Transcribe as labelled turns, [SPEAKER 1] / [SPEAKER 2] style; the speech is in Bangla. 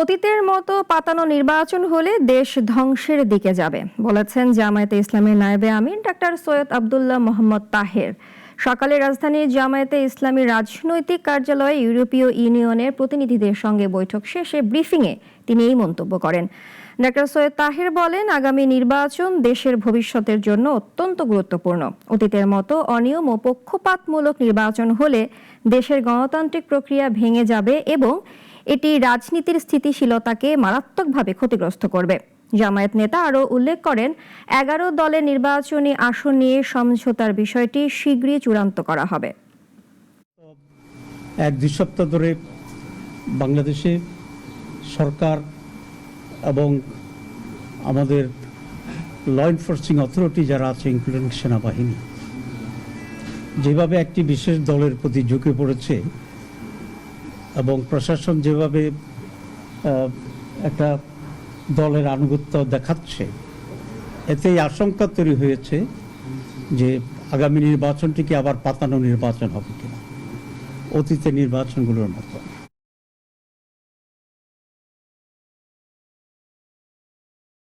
[SPEAKER 1] অতীতের মতো পাতানো নির্বাচন হলে দেশ ধ্বংসের দিকে যাবে, বলেছেন জামায়াতে ইসলামের নায়েবে আমিন ডাক্তার সৈয়দ আবদুল্লাহ মোহাম্মদ তাহের। সকালে রাজধানীর জামায়াতে ইসলামী রাজনৈতিক কার্যালয়ে ইউরোপীয় ইউনিয়নের প্রতিনিধিদের সঙ্গে বৈঠক শেষে ব্রিফিংয়ে তিনি এই মন্তব্য করেন। ডাক্তার সৈয়দ তাহের বলেন, আগামী নির্বাচন দেশের ভবিষ্যতের জন্য অত্যন্ত গুরুত্বপূর্ণ। অতীতের মতো অনিয়ম ও পক্ষপাতমূলক নির্বাচন হলে দেশের গণতান্ত্রিক প্রক্রিয়া ভেঙে যাবে এবং এটি রাজনীতির স্থিতিশীলতাকে মারাত্মকভাবে ক্ষতিগ্রস্ত করবে। জামায়াত নেতা আরও উল্লেখ করেন, এগারো দলের নির্বাচনী আসন নিয়ে সমঝোতার বিষয়টি শীঘ্রই চূড়ান্ত করা হবে।
[SPEAKER 2] এক দুই সপ্তাহ ধরে বাংলাদেশে সরকার এবং আমাদের ল এনফোর্সিং অথরিটি যারা আছে ইনক্লুডিং সেনাবাহিনী, যেভাবে একটি বিশেষ দলের প্রতি ঝুঁকে পড়েছে এবং প্রশাসন যেভাবে একটা দলের আনুগত্য দেখাচ্ছে। এতে আশঙ্কা তৈরি হয়েছে যে আগামী নির্বাচনটি কি আবার পাতানো নির্বাচন হবে কিনা অতীতের নির্বাচনগুলোর মতো।